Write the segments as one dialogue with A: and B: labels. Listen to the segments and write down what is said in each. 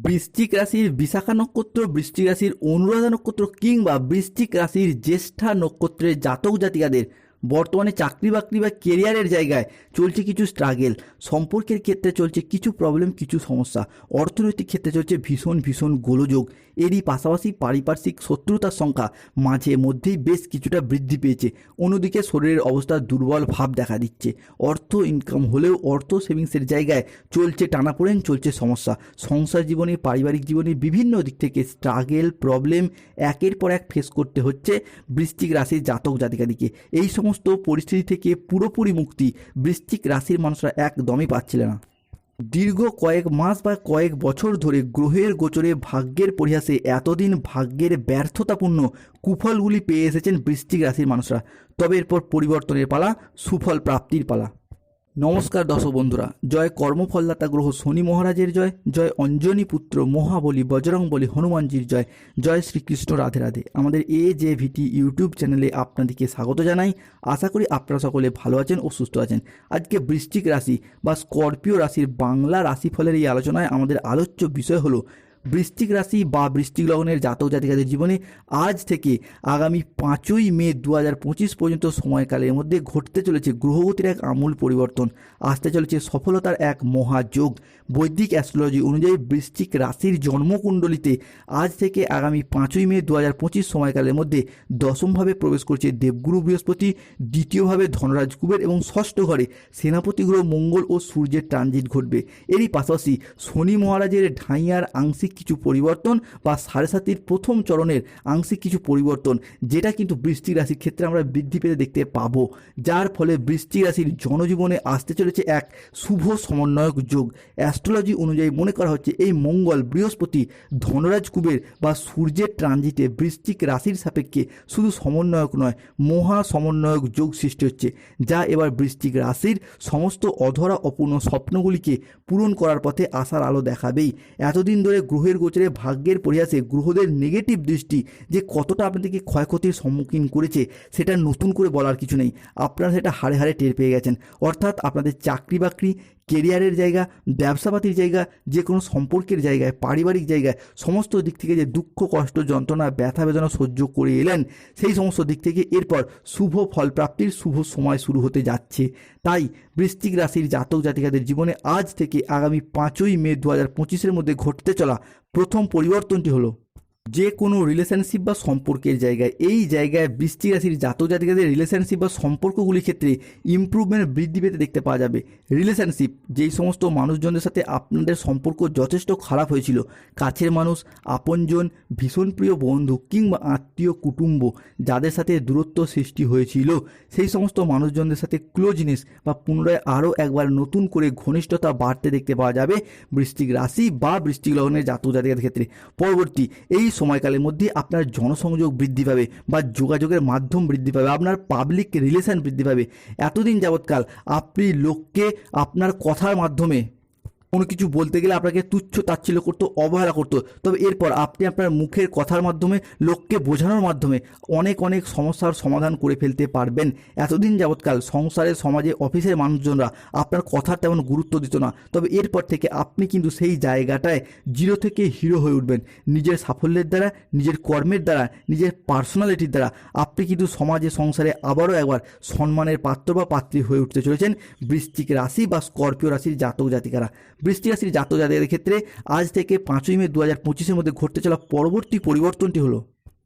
A: বৃশ্চিক রাশির বিশাখা নক্ষত্র বৃষ্টিক রাশির অনুরাধা নক্ষত্র কিংবা বৃশ্চিক রাশির জ্যেষ্ঠা নক্ষত্রের জাতক জাতিকাদের বর্তমানে চাকরি বাকরি বা কেরিয়ারের জায়গায় চলছে কিছু স্ট্রাগেল সম্পর্কের ক্ষেত্রে চলছে কিছু প্রবলেম কিছু সমস্যা। অর্থনৈতিক ক্ষেত্রে চলছে ভীষণ ভীষণ গোলযোগ। এরই পাশাপাশি পারিপার্শ্বিক শত্রুতার সংখ্যা মাঝে মধ্যেই বেশ কিছুটা বৃদ্ধি পেয়েছে। অন্যদিকে শরীরের অবস্থা দুর্বল ভাব দেখা দিচ্ছে। অর্থ ইনকাম হলেও অর্থ সেভিংসের জায়গায় চলছে টানাপোড়েন, চলছে সমস্যা। সংসার জীবনে, পারিবারিক জীবনে বিভিন্ন দিক থেকে স্ট্রাগেল প্রবলেম একের পর এক ফেস করতে হচ্ছে বৃষ্টিক রাশির জাতক জাতিকাদিকে। এই সমস্ত পরিস্থিতি থেকে পুরোপুরি মুক্তি বৃশ্চিক রাশির মানুষরা একদমই পাচ্ছিল না। দীর্ঘ কয়েক মাস বা কয়েক বছর ধরে গ্রহের গোচরে ভাগ্যের পরিহাসে এতদিন ভাগ্যের ব্যর্থতাপূর্ণ কুফলগুলি পেয়ে এসেছেন বৃশ্চিক রাশির মানুষরা। তবে এরপর পরিবর্তনের পালা, সুফল প্রাপ্তির পালা। নমস্কার দর্শক বন্ধুরা, জয় কর্মফলদাতা গ্রহ শনি মহারাজের জয় জয় অঞ্জনী পুত্র মহাবলী বজরং বলি হনুমানজির জয় জয় শ্রীকৃষ্ণ রাধে রাধে। আমাদের এ জে ভিটি ইউটিউব চ্যানেলে আপনাদেরকে স্বাগত জানাই। আশা করি আপনারা সকলে ভালো আছেন ও সুস্থ আছেন। আজকে বৃশ্চিক রাশি বা স্করপিও রাশির বাংলা রাশিফলের এই আলোচনায় আমাদের আলোচ্য বিষয় হলো বৃশ্চিক রাশি বা বৃশ্চিক লগ্নের জাতক জাতিকাদের জীবনে আজ থেকে আগামী পাঁচই মে দু হাজার পঁচিশ পর্যন্ত সময়কালের মধ্যে ঘটতে চলেছে গ্রহগতির এক আমূল পরিবর্তন। আসতে চলেছে সফলতার এক মহাযোগ। বৈদিক অ্যাস্ট্রোলজি অনুযায়ী বৃষ্টিক রাশির জন্মকুণ্ডলিতে আজ থেকে আগামী পাঁচই মে দু হাজার পঁচিশ সময়কালের মধ্যে দশমভাবে প্রবেশ করছে দেবগুরু বৃহস্পতি, দ্বিতীয়ভাবে ধনরাজ কুবের এবং ষষ্ঠ ঘরে সেনাপতি গ্রহ মঙ্গল ও সূর্যের ট্রানজিট ঘটবে। এরই পাশাপাশি শনি মহারাজের ঢাইয়ার আংশিক কিছু পরিবর্তন বা সাড়ে সাতির প্রথম চরণের আংশিক কিছু পরিবর্তন, যেটা কিন্তু বৃষ্টি রাশির ক্ষেত্রে আমরা বৃদ্ধি পেতে দেখতে পাবো। যার ফলে বৃষ্টি রাশির জনজীবনে আসতে চলেছে এক শুভ সমন্বয়ক যোগ। অ্যাস্ট্রোলজি অনুযায়ী মনে করা হচ্ছে এই মঙ্গল বৃহস্পতি ধনরাজ কুবের বা সূর্যের ট্রানজিটে বৃশ্চিক রাশির সাপেক্ষে শুধু সমন্বয়ক নয়, মহা সমন্বয়ক যোগ সৃষ্টি হচ্ছে, যা এবার বৃশ্চিক রাশির সমস্ত অধরা অপূর্ণ স্বপ্নগুলিকে পূরণ করার পথে আসার আলো দেখাবেই। এতদিন ধরে গ্রহের গোচরে ভাগ্যের পরিহাসে গ্রহদের নেগেটিভ দৃষ্টি যে কতটা আপনাদেরকে ক্ষয়ক্ষতির সম্মুখীন করেছে, সেটা নতুন করে বলার কিছু নেই। আপনারা সেটা হাড়ে হাড়ে টের পেয়ে গেছেন। অর্থাৎ আপনাদের চাকরি বাকরি কেরিয়ারের জায়গা, ব্যবসাপাতির জায়গা যে কোনো সম্পর্কের জায়গায়, পারিবারিক জায়গায়, সমস্ত দিক থেকে যে দুঃখ, কষ্ট, যন্ত্রণা, ব্যথা, বেদনা সহ্য করে এলেন, সেই সমস্ত দিক থেকে এরপর শুভ ফল প্রাপ্তির শুভ সময় শুরু হতে যাচ্ছে। তাই বৃশ্চিক রাশির জাতক জাতিকাদের জীবনে আজ থেকে আগামী পাঁচই মে দু হাজার পঁচিশের মধ্যে ঘটতে চলা প্রথম পরিবর্তনটি হলো যে কোনো রিলেশনশিপ বা সম্পর্কের জায়গায়, এই জায়গায় বৃষ্টি রাশির জাতক জাতিকাদের রিলেশনশিপ বা সম্পর্কগুলির ক্ষেত্রে ইমপ্রুভমেন্ট বৃদ্ধি পেতে দেখতে পাওয়া যাবে। রিলেশনশিপ যেই সমস্ত মানুষজনদের সাথে আপনাদের সম্পর্ক যথেষ্ট খারাপ হয়েছিল, কাছের মানুষ, আপনজন, ভীষণ প্রিয় বন্ধু কিংবা আত্মীয় কুটুম্ব, যাদের সাথে দূরত্ব সৃষ্টি হয়েছিল, সেই সমস্ত মানুষজনদের সাথে ক্লোজনেস বা পুনরায় আরও একবার নতুন করে ঘনিষ্ঠতা বাড়তে দেখতে পাওয়া যাবে বৃষ্টিক রাশি বা বৃষ্টিক লগ্নের জাতক জাতিকাদের ক্ষেত্রে। পরবর্তী, এই সময়কালের মধ্যে আপনার জনসংযোগ বৃদ্ধি পাবে বা যোগাযোগের মাধ্যম বৃদ্ধি পাবে, আপনার পাবলিক রিলেশন বৃদ্ধি পাবে। এতদিন যাবৎকাল আপনি লোককে আপনার কথার মাধ্যমে কোনো কিছু বলতে গেলে আপনাকে তুচ্ছ তাচ্ছিল্য করতো, অবহেলা করতো। তবে এরপর আপনি আপনার মুখের কথার মাধ্যমে, লোককে বোঝানোর মাধ্যমে অনেক অনেক সমস্যার সমাধান করে ফেলতে পারবেন। এতদিন যাবৎকাল সংসারে, সমাজে, অফিসের মানুষজনরা আপনার কথার তেমন গুরুত্ব দিত না। তবে এরপর থেকে আপনি কিন্তু সেই জায়গাটায় জিরো থেকে হিরো হয়ে উঠবেন। নিজের সাফল্যের দ্বারা, নিজের কর্মের দ্বারা, নিজের পার্সোনালিটির দ্বারা আপনি কিন্তু সমাজে, সংসারে আবারও একবার সম্মানের পাত্র বা পাত্রী হয়ে উঠতে চলেছেন বৃশ্চিক রাশি বা স্করপিও রাশির জাতক জাতিকারা। বৃষ্টি রাশির জাতক জাতকের ক্ষেত্রে আজ থেকে পাঁচই মে দু হাজার পঁচিশের মধ্যে ঘটতে চলা পরবর্তী পরিবর্তনটি হলো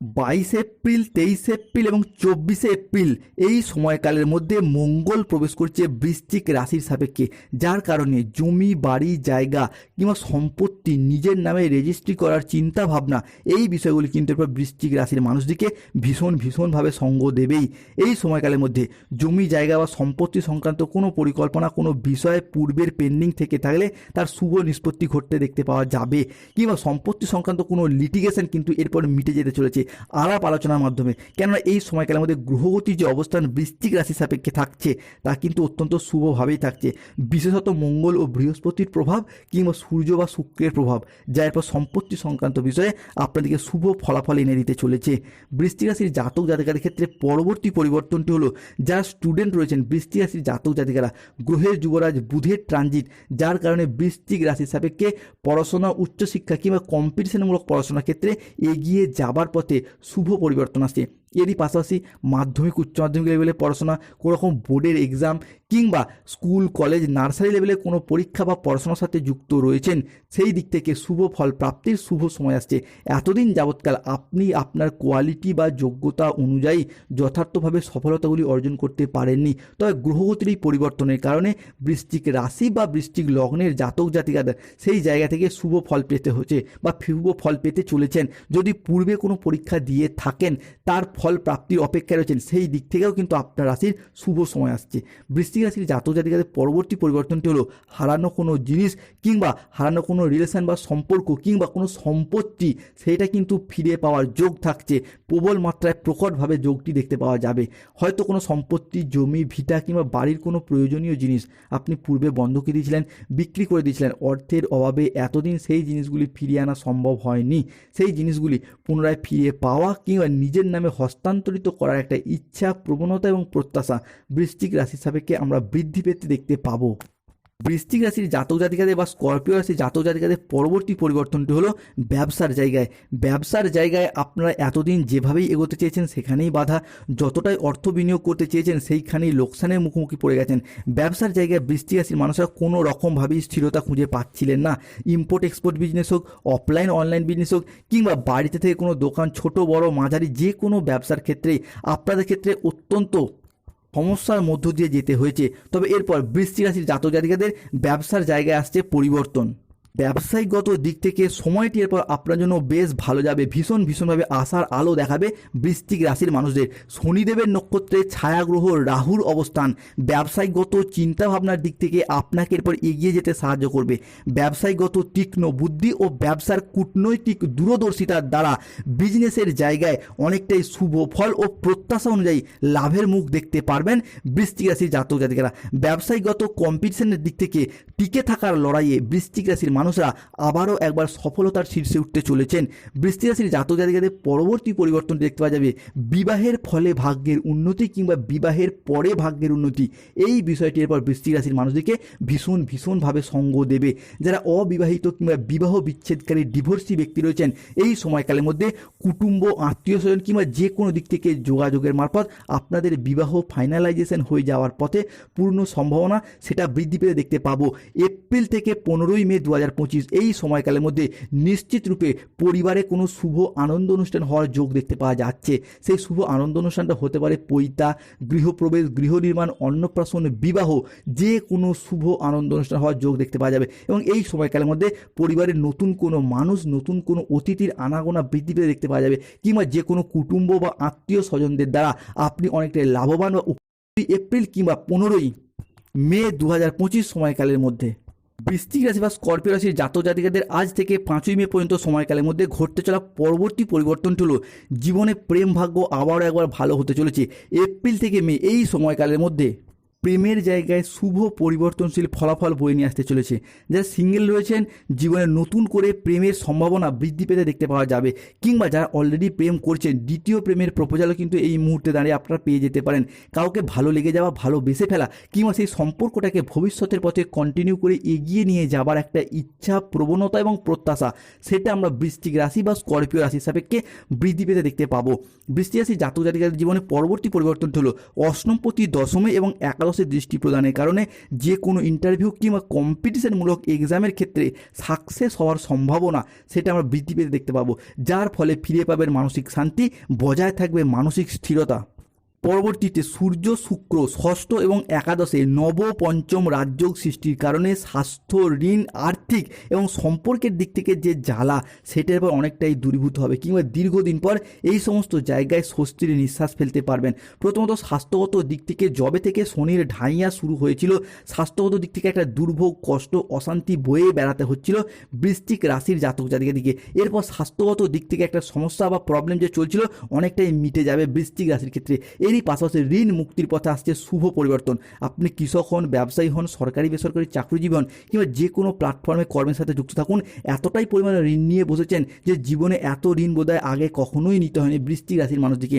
A: বাইশে এপ্রিল, তেইশে এপ্রিল এবং চব্বিশে এপ্রিল এই সময়কালের মধ্যে মঙ্গল প্রবেশ করছে বৃশ্চিক রাশির সাপেক্ষে, যার কারণে জমি, বাড়ি, জায়গা কিংবা সম্পত্তি নিজের নামে রেজিস্ট্রি করার চিন্তা ভাবনা এই বিষয়গুলি কিন্তু এরপর বৃশ্চিক রাশির মানুষদিকে ভীষণ, ভীষণভাবে সঙ্গ দেবেই। এই সময়কালের মধ্যে জমি, জায়গা বা সম্পত্তি সংক্রান্ত কোনো পরিকল্পনা, কোনো বিষয়ে পূর্বের পেন্ডিং থেকে থাকলে তার শুভ নিষ্পত্তি ঘটতে দেখতে পাওয়া যাবে। কিংবা সম্পত্তি সংক্রান্ত কোনো লিটিগেশন কিন্তু এরপর মিটে যেতে চলেছে। আলাপ আলোচনার মাধ্যমে। কেননা এই সময়কালের মধ্যে গ্রহগতির যে অবস্থান বৃশ্চিক রাশি সাপেক্ষে থাকছে, তা কিন্তু অত্যন্ত শুভভাবেই থাকছে। বিশেষত মঙ্গল ও বৃহস্পতির প্রভাব কিংবা সূর্য বা শুক্রের প্রভাব, যা এরপর সম্পত্তি সংক্রান্ত বিষয়ে আপনাদেরকে শুভ ফলাফল এনে দিতে চলেছে। বৃষ্টি রাশির জাতক জাতিকাদের ক্ষেত্রে পরবর্তী পরিবর্তনটি হলো, যারা স্টুডেন্ট রয়েছেন বৃষ্টি রাশির জাতক জাতিকারা, গ্রহের যুবরাজ, বুধের ট্রানজিট যার কারণে বৃষ্টিক রাশির সাপেক্ষে পড়াশোনা, উচ্চশিক্ষা কিংবা কম্পিটিশনমূলক পড়াশোনার ক্ষেত্রে এগিয়ে যাবার পথে শুভ পরিবর্তন আসছে। এরই পাশাপাশি মাধ্যমিক উচ্চ মাধ্যমিক লেভেলে পড়াশোনা কোনোরকম বোর্ডের এক্সাম কিংবা স্কুল, কলেজ, নার্সারি লেভেলে কোনো পরীক্ষা বা পড়াশোনার সাথে যুক্ত রয়েছেন, সেই দিক থেকে শুভ ফল প্রাপ্তির শুভ সময় আসছে। এতদিন যাবৎকাল আপনি আপনার কোয়ালিটি বা যোগ্যতা অনুযায়ী যথার্থভাবে সফলতাগুলি অর্জন করতে পারেননি। তবে গ্রহগতির পরিবর্তনের কারণে বৃষ্টিক রাশি বা বৃষ্টিক লগ্নের জাতক জাতিকাদের সেই জায়গা থেকে শুভ ফল পেতে হচ্ছে বা শুভ ফল পেতে চলেছেন। যদি পূর্বে কোনো পরীক্ষা দিয়ে থাকেন, তার ফল প্রাপ্তির অপেক্ষায় রয়েছেন, সেই দিক থেকেও কিন্তু আপনার রাশির শুভ সময় আসছে। বৃশ্চিক রাশির জাতক পরবর্তী পরিবর্তনটি হলো হারানো কোনো জিনিস কিংবা হারানো কোনো রিলেশন বা সম্পর্ক কিংবা কোনো সম্পত্তি সেটা কিন্তু ফিরে পাওয়ার যোগ থাকছে। প্রবল মাত্রায় প্রকটভাবে যোগটি দেখতে পাওয়া যাবে। হয়তো কোনো সম্পত্তি, জমি, ভিটা কিংবা বাড়ির কোনো প্রয়োজনীয় জিনিস আপনি পূর্বে বন্ধকে দিয়েছিলেন, বিক্রি করে দিয়েছিলেন। অর্থের অভাবে এতদিন সেই জিনিসগুলি ফিরিয়ে আনা সম্ভব হয়নি। সেই জিনিসগুলি পুনরায় ফিরে পাওয়া কিংবা নিজের নামে হস্তান্তরিত করার একটা ইচ্ছা প্রবণতা এবং প্রত্যাশা বৃশ্চিক রাশির সাপেক্ষে আমরা বৃদ্ধি পেতে দেখতে পাবো। বৃশ্চিক রাশির জাতক জাতিকাদের বা স্করপিও রাশির জাতক জাতিকাদের পরবর্তী পরিবর্তনটি হলো ব্যবসার জায়গায়। ব্যবসার জায়গায় আপনারা এতদিন যেভাবেই এগোতে চেয়েছেন সেখানেই বাধা, যতটাই অর্থ বিনিয়োগ করতে চেয়েছেন সেইখানেই লোকসানের মুখোমুখি পড়ে গেছেন। ব্যবসার জায়গায় বৃষ্টি রাশির মানুষরা কোনো রকমভাবেই স্থিরতা খুঁজে পাচ্ছিলেন না। ইম্পোর্ট এক্সপোর্ট বিজনেস হোক অফলাইন অনলাইন বিজনেস হোক, কিংবা বাড়িতে থেকে কোনো দোকান, ছোট, বড়, মাঝারি যে কোনো ব্যবসার ক্ষেত্রেই। আপনাদের ক্ষেত্রে অত্যন্ত সমস্যার মধ্য দিয়ে যেতে হয়েছে। তবে এরপর বৃষ্টি রাশির জাতক জাতিকাদের ব্যবসার জায়গায় আসছে পরিবর্তন। ব্যবসায়িকগত দিক থেকে সময়টি এরপর আপনার জন্য বেশ ভালো যাবে। ভীষণ, ভীষণভাবে আশার আলো দেখাবে বৃশ্চিক রাশির মানুষদের। শনিদেবের নক্ষত্রে ছায়াগ্রহ রাহুর অবস্থান। ব্যবসায়িকগত চিন্তাভাবনার দিক থেকে আপনাকে এরপর এগিয়ে যেতে সাহায্য করবে। ব্যবসায়িকগত তীক্ষ্ণ বুদ্ধি ও ব্যবসার কূটনৈতিক দূরদর্শিতার দ্বারা বিজনেসের জায়গায় অনেকটাই শুভ ফল ও প্রত্যাশা অনুযায়ী লাভের মুখ দেখতে পারবেন বৃশ্চিক রাশির জাতক জাতিকারা। ব্যবসায়িকগত কম্পিটিশনের দিক থেকে টিকে থাকার লড়াইয়ে বৃশ্চিক রাশির মানুষরা আবারও একবার সফলতার শীর্ষে উঠতে চলেছেন। বৃষ্টি রাশির জাতক জাতিকাদের পরবর্তী পরিবর্তন দেখতে পাওয়া যাবে। বিবাহের ফলে ভাগ্যের উন্নতি কিংবা বিবাহের পরে ভাগ্যের উন্নতি, এই বিষয়টি এরপর বৃষ্টি রাশির মানুষদেরকে ভীষণ, ভীষণভাবে সঙ্গ দেবে। যারা অবিবাহিত কিংবা বিবাহ বিচ্ছেদকারী ডিভোর্সি ব্যক্তি রয়েছেন, এই সময়কালের মধ্যে কুটুম্ব আত্মীয় স্বজন কিংবা যে কোনো দিক থেকে যোগাযোগের মারফত আপনাদের বিবাহ ফাইনালাইজেশন হয়ে যাওয়ার পথে পূর্ণ সম্ভাবনা সেটা বৃদ্ধি পেতে দেখতে পাবো। এপ্রিল থেকে পনেরোই মে দু হাজার পঁচিশ এই সময়কালের মধ্যে নিশ্চিত রূপে পরিবারে কোনো শুভ আনন্দ অনুষ্ঠান হওয়ার যোগ দেখতে পাওয়া যাচ্ছে। সেই শুভ আনন্দ অনুষ্ঠানটা হতে পারে পৈতা, গৃহপ্রবেশ, গৃহ নির্মাণ, অন্নপ্রাশন, বিবাহ, যে কোনো শুভ আনন্দ অনুষ্ঠান হওয়ার যোগ দেখতে পাওয়া যাবে। এবং এই সময়কালের মধ্যে পরিবারের নতুন কোনো মানুষ, নতুন কোনো অতিথির আনাগোনা বৃদ্ধি পেতে দেখতে পাওয়া যাবে কিংবা যে কোনো কুটুম্ব বা আত্মীয় স্বজনদের দ্বারা আপনি অনেকটাই লাভবান বা এপ্রিল কিংবা পনেরোই মে দু হাজার পঁচিশ সময়কালের মধ্যে। বৃশ্চিক রাশি বা স্করপিও রাশির জাতক জাতিকাদের আজ থেকে পাঁচই মে পর্যন্ত সময়কালের মধ্যে ঘটতে চলা পরবর্তী পরিবর্তনটি হলো জীবনে প্রেম ভাগ্য আবারও একবার ভালো হতে চলেছে। এপ্রিল থেকে মে এই সময়কালের মধ্যে। প্রেমের জায়গায় শুভ পরিবর্তনশীল ফলাফল বয়ে নিয়ে আসতে চলেছে। যারা সিঙ্গেল রয়েছেন, জীবনে নতুন করে প্রেমের সম্ভাবনা বৃদ্ধি পেতে দেখতে পাওয়া যাবে। কিংবা যারা অলরেডি প্রেম করছেন, দ্বিতীয় প্রেমের প্রপোজালও কিন্তু এই মুহূর্তে দাঁড়িয়ে আপনারা পেয়ে যেতে পারেন। কাউকে ভালো লেগে যাওয়া, ভালো বেসে ফেলা, কিংবা সেই সম্পর্কটাকে ভবিষ্যতের পথে কন্টিনিউ করে এগিয়ে নিয়ে যাবার একটা ইচ্ছা, প্রবণতা এবং প্রত্যাশা, সেটা আমরা বৃষ্টিক রাশি বা স্করপিও রাশির সাপেক্ষে বৃদ্ধি পেতে দেখতে পাবো। বৃষ্টি রাশি জাতক জাতিকাদের জীবনে পরবর্তী পরিবর্তনটি হলো অষ্টমপতি দশমে এবং একাদশের দৃষ্টি প্রদানের কারণে যে কোনো ইন্টারভিউ কিংবা কম্পিটিশনমূলক এক্সামের ক্ষেত্রে সাকসেস হওয়ার সম্ভাবনা সেটা আমরা বৃদ্ধি পেতে দেখতে পাবো, যার ফলে ফিরে পাবেন মানসিক শান্তি, বজায় থাকবে মানসিক স্থিরতা। পরবর্তীতে সূর্য, শুক্র, ষষ্ঠ এবং একাদশে নব পঞ্চম রাজযোগ সৃষ্টির কারণে স্বাস্থ্য, ঋণ, আর্থিক এবং সম্পর্কের দিক থেকে যে জ্বালা, সেটার পর অনেকটাই দূরীভূত হবে কিংবা দীর্ঘদিন পর এই সমস্ত জায়গায় স্বস্তির নিঃশ্বাস ফেলতে পারবেন। প্রথমত স্বাস্থ্যগত দিক থেকে জবে থেকে শনির ঢাইয়া শুরু হয়েছিল, স্বাস্থ্যগত দিক থেকে একটা দুর্ভোগ, কষ্ট, অশান্তি বয়ে বেড়াতে হচ্ছিল বৃষ্টিক রাশির জাতক জাতিকের দিকে। এরপর স্বাস্থ্যগত দিক থেকে একটা সমস্যা বা প্রবলেম যে চলছিল, অনেকটাই মিটে যাবে বৃষ্টিক রাশির ক্ষেত্রে। এরই পাশাপাশি ঋণ মুক্তির পথে আসছে শুভ পরিবর্তন। আপনি কৃষক হন, ব্যবসায়ী হন, সরকারি, বেসরকারি চাকরিজীবী হন কিংবা যে কোনো প্ল্যাটফর্মে কর্মের সাথে যুক্ত থাকুন, এতটাই পরিমাণে ঋণ নিয়ে বসেছেন যে জীবনে এত ঋণ বোধহয় আগে কখনোই নিতে হয়নি বৃষ্টি রাশির মানুষদিকে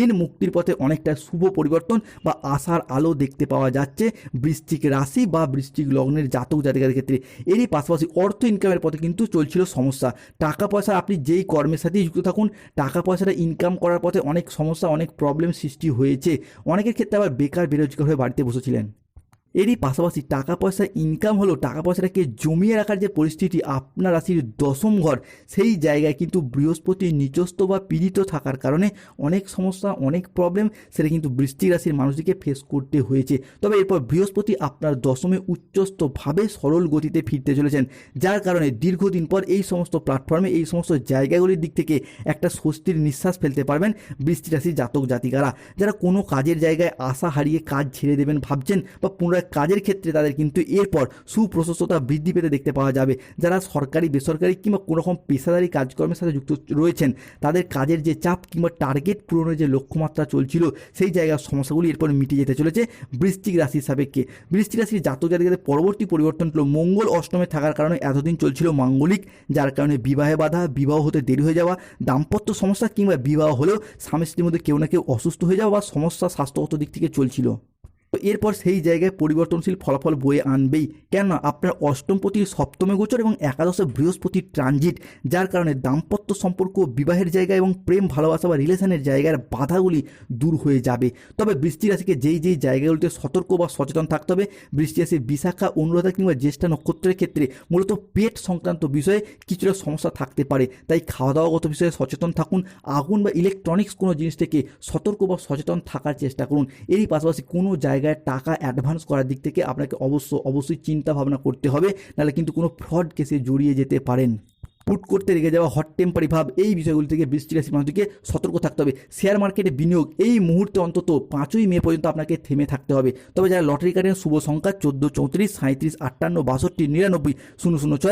A: ঋণ মুক্তির পথে অনেকটা শুভ পরিবর্তন বা আশার আলো দেখতে পাওয়া যাচ্ছে বৃষ্টিক রাশি বা বৃশ্চিক লগ্নের জাতক জাতিকাদের ক্ষেত্রে। এরই পাশাপাশি অর্থ ইনকামের পথে কিন্তু চলছিল সমস্যা। টাকা পয়সা আপনি যেই কর্মের সাথেই যুক্ত থাকুন, টাকা পয়সাটা ইনকাম করার পথে অনেক সমস্যা, অনেক প্রবলেম সৃষ্টি হয়েছে। অনেকের ক্ষেত্রে আবার বেকার বেরোজগার হয়ে বাড়িতে বসেছিলেন। এরই পাশাপাশি টাকা পয়সা ইনকাম হলো টাকা পয়সাটাকে জমিয়ে রাখার যে পরিস্থিতি আপনার রাশির দশম ঘর, সেই জায়গায় কিন্তু বৃহস্পতি নিচস্ত বা পীড়িত থাকার কারণে অনেক সমস্যা, অনেক প্রবলেম সেটা কিন্তু বৃষ্টি রাশির মানুষটিকে ফেস করতে হয়েছে। তবে এরপর বৃহস্পতি আপনার দশমে উচ্চস্তভাবে সরল গতিতে ফিরতে চলেছেন, যার কারণে দীর্ঘদিন পর এই সমস্ত প্ল্যাটফর্মে এই সমস্ত জায়গাগুলির দিক থেকে একটা স্বস্তির নিঃশ্বাস ফেলতে পারবেন বৃষ্টি রাশির জাতক জাতিকারা যারা কোনো কাজের জায়গায় আশা হারিয়ে কাজ ছেড়ে দেবেন ভাবছেন বা পুনরায় কাজের ক্ষেত্রে তাদের কিন্তু এরপর সুপ্রশস্ততা বৃদ্ধি পেতে দেখতে পাওয়া যাবে। যারা সরকারি, বেসরকারি কিংবা কোনো রকম পেশাদারি কাজকর্মের সাথে যুক্ত রয়েছেন, তাদের কাজের যে চাপ কিংবা টার্গেট পূরণের যে লক্ষ্যমাত্রা চলছিল, সেই জায়গার সমস্যাগুলি এরপর মিটে যেতে চলেছে বৃশ্চিক রাশির সাপেক্ষে। বৃশ্চিক রাশির জাতক জাতিকাদের পরবর্তী পরিবর্তন হলো মঙ্গল অষ্টমে থাকার কারণে এতদিন চলছিল মাঙ্গলিক, যার কারণে বিবাহে বাধা, বিবাহ হতে দেরি হয়ে যাওয়া, দাম্পত্য সমস্যা কিংবা বিবাহ হলেও স্বামী স্ত্রীর মধ্যে কেউ না কেউ অসুস্থ হয়ে যাওয়া বা সমস্যা স্বাস্থ্যগত দিক থেকে চলছিল। এরপর সেই জায়গায় পরিবর্তনশীল ফলাফল বয়ে আনবেই। কেননা আপনার অষ্টমপতির সপ্তমে গোচর এবং একাদশে বৃহস্পতির ট্রানজিট, যার কারণে দাম্পত্য সম্পর্ক, বিবাহের জায়গা এবং প্রেম, ভালোবাসা বা রিলেশনের জায়গার বাধাগুলি দূর হয়ে যাবে। তবে বৃষ্টি রাশিকে যেই যেই জায়গাগুলিতে সতর্ক বা সচেতন থাকতে হবে, বৃষ্টি রাশির বিশাখা, অনুরাধা কিংবা জ্যেষ্ঠা নক্ষত্রের ক্ষেত্রে মূলত পেট সংক্রান্ত বিষয়ে কিছুটা সমস্যা থাকতে পারে। তাই খাওয়া দাওয়াগত বিষয়ে সচেতন থাকুন, আগুন বা ইলেকট্রনিক্স কোনো জিনিস থেকে সতর্ক বা সচেতন থাকার চেষ্টা করুন। এরই পাশাপাশি কোনো জায়গায় টাকা অ্যাডভান্স করার দিক থেকে আপনাকে অবশ্য, অবশ্যই চিন্তা ভাবনা করতে হবে, নাহলে কিন্তু কোনো ফ্রড কেসে জড়িয়ে যেতে পারেন। পুট করতে রেগে যাওয়া হট টেম্পারি ভাব, এই বিষয়গুলি থেকে বৃষ্টি রাশি মানুষটিকে সতর্ক থাকতে হবে। শেয়ার মার্কেটে বিনিয়োগ, এই মুহূর্তে অন্তত পাঁচই মে পর্যন্ত আপনাকে থেমে থাকতে হবে। তবে যারা লটারি কাটেন, শুভ সংখ্যা চোদ্দ চৌত্রিশ সাঁত্রিশ আটান্ন, বাষট্টি, নিরানব্বই, শূন্য শূন্য, ছয়।